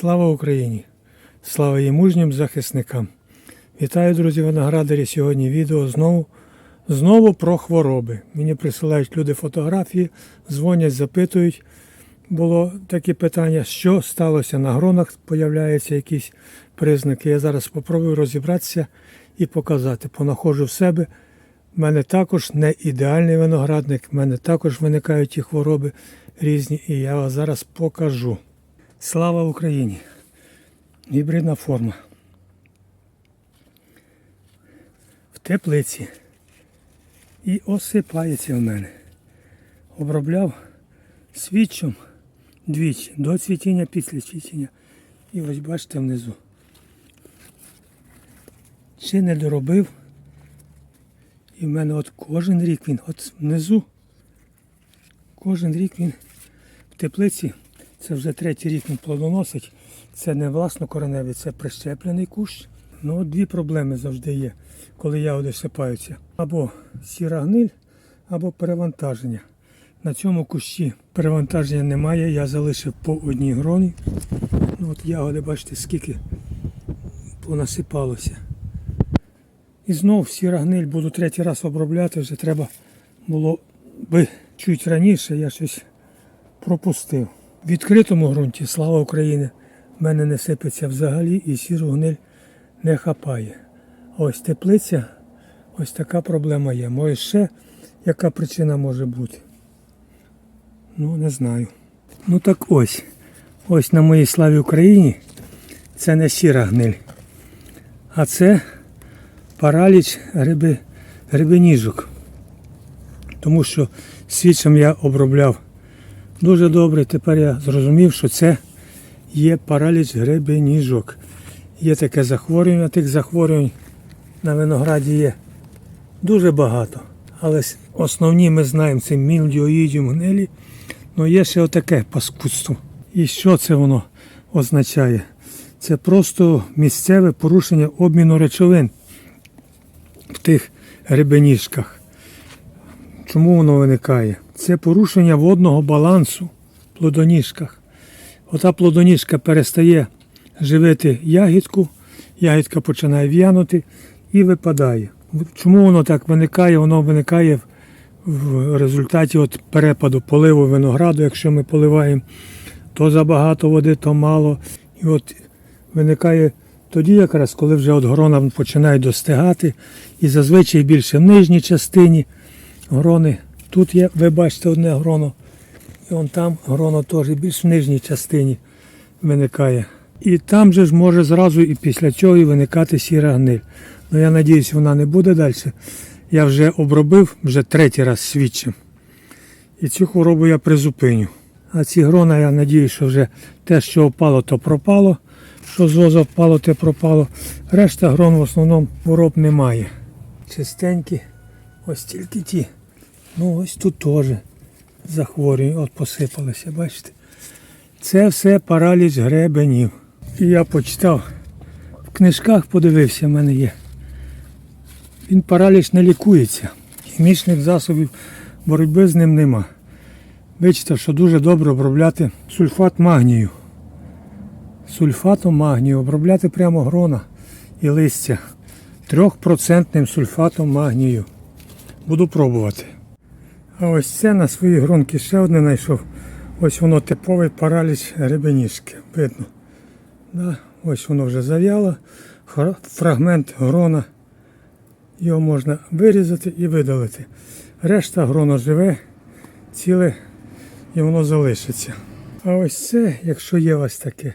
Слава Україні! Слава її мужнім захисникам! Вітаю, друзі, виноградарі. Сьогодні відео знову, знову про хвороби. Мені присилають люди фотографії, дзвонять, запитують. Було таке питання, що сталося на гронах, появляються якісь признаки. Я зараз спробую розібратися і показати. Понаходжу в себе. У мене також не ідеальний виноградник, в мене також виникають ті хвороби різні, і я вас зараз покажу. Слава Україні! Гібридна форма. В теплиці. І осипається в мене. Обробляв свічом двічі, до цвітіння, після цвітіння. І ось бачите внизу. Чи не доробив? І в мене от кожен рік він, от внизу, кожен рік він в теплиці, це вже третій рік він плодоносить. Це не власно кореневий, це прищеплений кущ. Ну от дві проблеми завжди є, коли ягоди сипаються. Або сіра гниль, або перевантаження. На цьому кущі перевантаження немає, я залишив по одній гроні. Ну от ягоди, бачите, скільки понасипалося. І знов сіра гниль буду третій раз обробляти, вже треба було би чуть раніше, я щось пропустив. В відкритому ґрунті, слава Україні, в мене не сипеться взагалі і сіру гниль не хапає. А ось теплиця, ось така проблема є. Може ще яка причина може бути? Ну, не знаю. Ну так ось. Ось на моїй славі Україні це не сіра гниль. А це параліч гриби, грибеніжок. Тому що свічем я обробляв дуже добре. Тепер я зрозумів, що це є параліч грибеніжок. Є таке захворювання, тих захворювань на винограді є дуже багато. Але основні ми знаємо це мілдіоїдіум гнилі. Ну є ще отаке паскудство. І що це воно означає? Це просто місцеве порушення обміну речовин в тих гребеніжках. Чому воно виникає? Це порушення водного балансу в плодоніжках. Ота плодоніжка перестає живити ягідку, ягідка починає в'янути і випадає. Чому воно так виникає? Воно виникає в- результаті от перепаду поливу винограду, якщо ми поливаємо то забагато води, то мало. І от виникає тоді якраз, коли вже от грона починають достигати, і зазвичай більше в нижній частині грони. Тут є, ви бачите, одне гроно, і вон там гроно теж більш в нижній частині виникає. І там же ж може зразу і після цього і виникати сіра гниль. Ну я надіюсь, вона не буде далі. Я вже обробив вже третій раз свідчим. І цю хворобу я призупиню. А ці грона, я надіюсь, що вже те, що впало, то пропало. Що з воза впало, те пропало. Решта грон в основному хвороб немає. Чистенькі, ось тільки ті. Ну ось тут теж захворюють, от посипалися, бачите. Це все параліч гребенів. І я почитав, в книжках подивився, в мене є. Він параліч не лікується. Хімічних засобів боротьби з ним нема. Вичитав, що дуже добре обробляти сульфат магнію. Сульфатом магнію обробляти прямо грона і листя. Трьохпроцентним сульфатом магнію. Буду пробувати. А ось це на своїй гронці ще одне знайшов. Ось воно типовий параліч гребеніжки. Видно. Да? Ось воно вже зав'яло. Фрагмент грона. Його можна вирізати і видалити. Решта гроно живе, ціле і воно залишиться. А ось це, якщо є вас таке,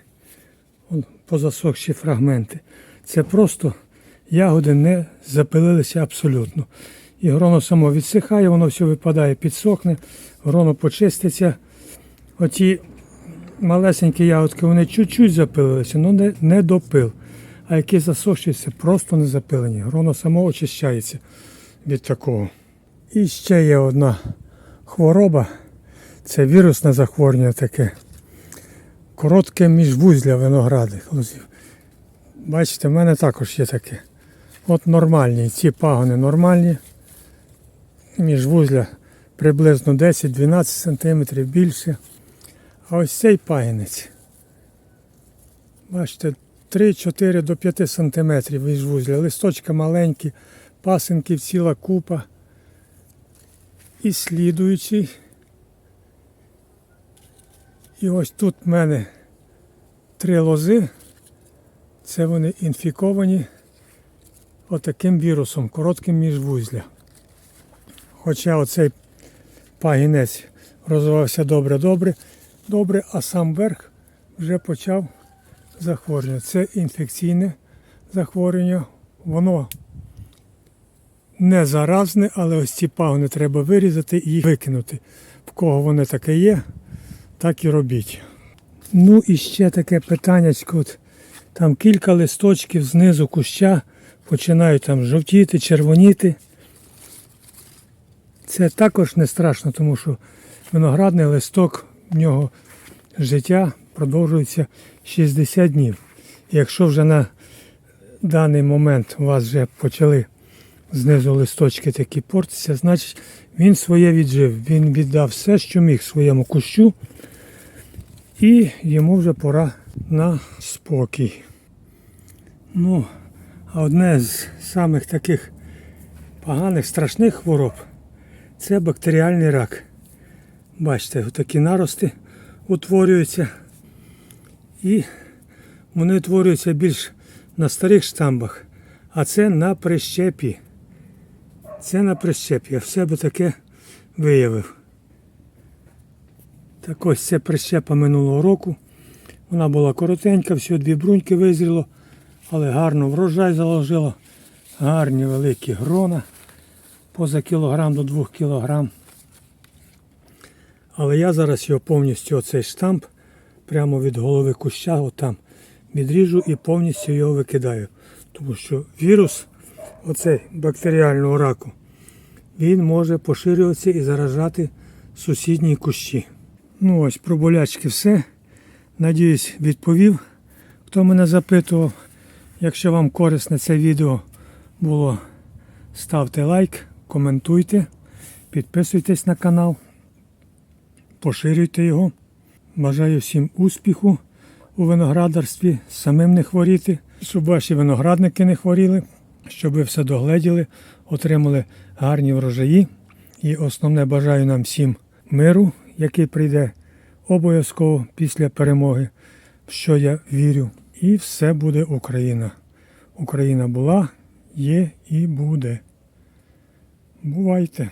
он, позасохші фрагменти, це просто ягоди не запилилися абсолютно. І гроно само відсихає, воно все випадає, підсохне, гроно почиститься. Оті малесенькі ягодки, вони чуть-чуть запилилися, але не, не допил. А які це просто не запилені. Гроно само очищається від такого. І ще є одна хвороба. Це вірусне захворювання таке. Коротке міжвузля виноградних лозів. Бачите, в мене також є таке. От нормальні, ці пагони нормальні. Міжвузля приблизно 10-12 см більше. А ось цей пагінець Бачите, 3-4 до 5 сантиметрів вузля. Листочка маленькі, пасинків ціла купа. І слідуючий. І ось тут в мене три лози. Це вони інфіковані отаким вірусом, коротким міжвузля. Хоча оцей пагінець розвивався добре-добре, добре, а сам верх вже почав захворювання. Це інфекційне захворювання. Воно не заразне, але ось ці пагони треба вирізати і їх викинути. В кого воно таке є, так і робіть. Ну і ще таке питання. Там кілька листочків знизу куща починають там жовтіти, червоніти. Це також не страшно, тому що виноградний листок, в нього життя продовжується 60 днів. Якщо вже на даний момент у вас вже почали знизу листочки такі портитися, значить він своє віджив. Він віддав все, що міг своєму кущу, і йому вже пора на спокій. Ну, а одне з самих таких поганих, страшних хвороб це бактеріальний рак. Бачите, такі нарости утворюються. І вони утворюються більш на старих штамбах, а це на прищепі. Це на прищепі. Я в себе таке виявив. Так ось це прищепа минулого року. Вона була коротенька, всього дві бруньки визріло, але гарно врожай заложило. Гарні великі грона поза кілограм до 2 кілограм. Але я зараз його повністю оцей штамп прямо від голови куща отам відріжу і повністю його викидаю. Тому що вірус оцей бактеріального раку, він може поширюватися і заражати сусідні кущі. Ну ось про болячки все. Надіюсь, відповів, хто мене запитував. Якщо вам корисне це відео було, ставте лайк, коментуйте, підписуйтесь на канал, поширюйте його. Бажаю всім успіху у виноградарстві, самим не хворіти, щоб ваші виноградники не хворіли, щоб ви все догледіли, отримали гарні врожаї. І основне бажаю нам всім миру, який прийде обов'язково після перемоги, в що я вірю. І все буде Україна. Україна була, є і буде. Бувайте!